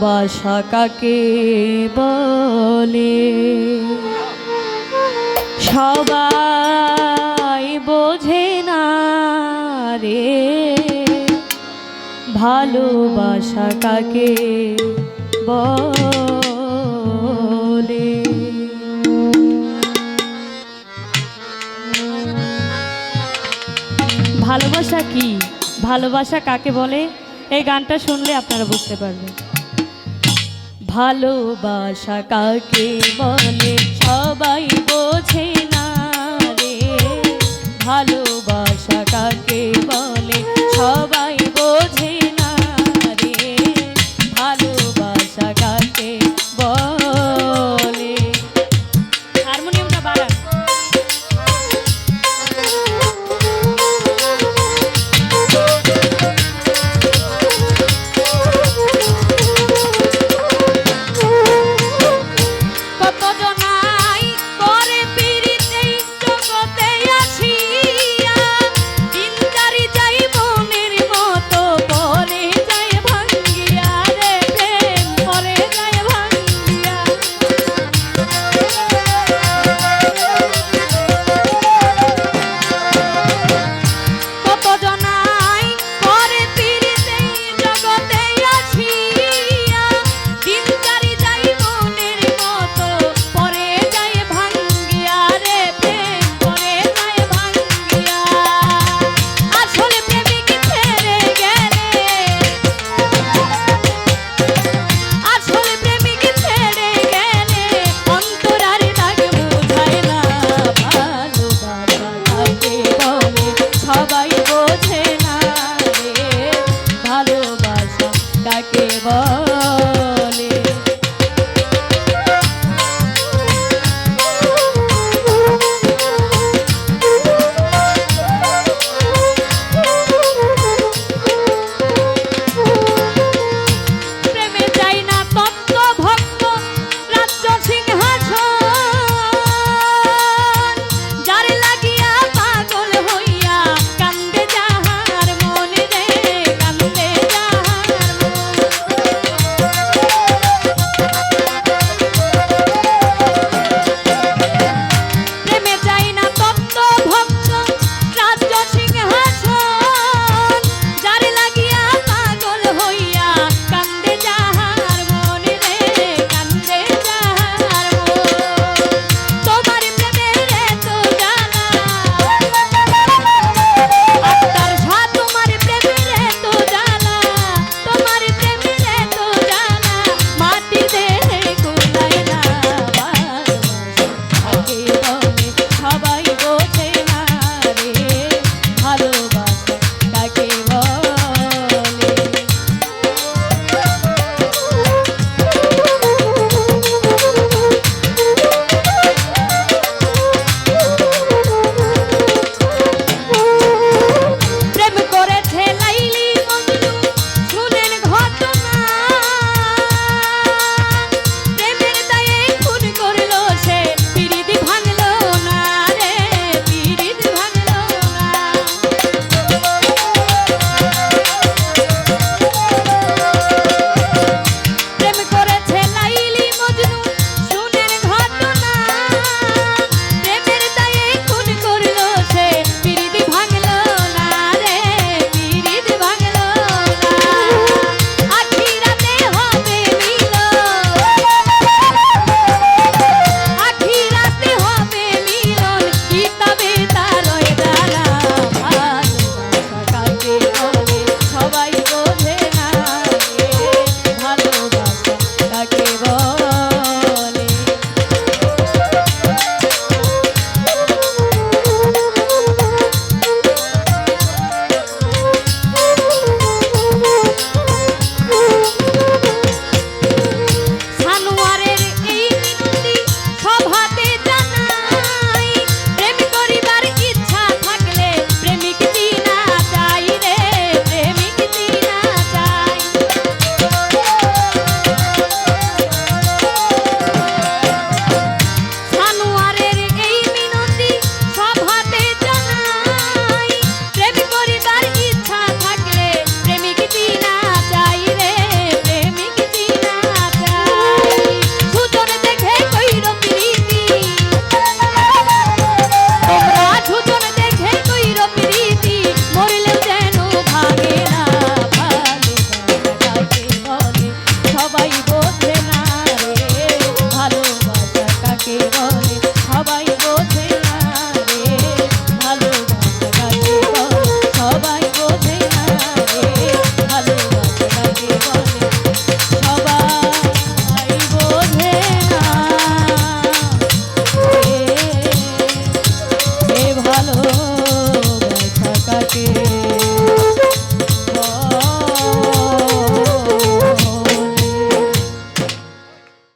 ভালোবাসা কাকে বলে? সবাই বোঝে না রে, ভালোবাসা কাকে বলে? ভালোবাসা কি? ভালোবাসা কাকে বলে? এই গানটা শুনলে আপনারা বুঝতে পারবেন। ভালোবাসা কাকে বলে? সবাই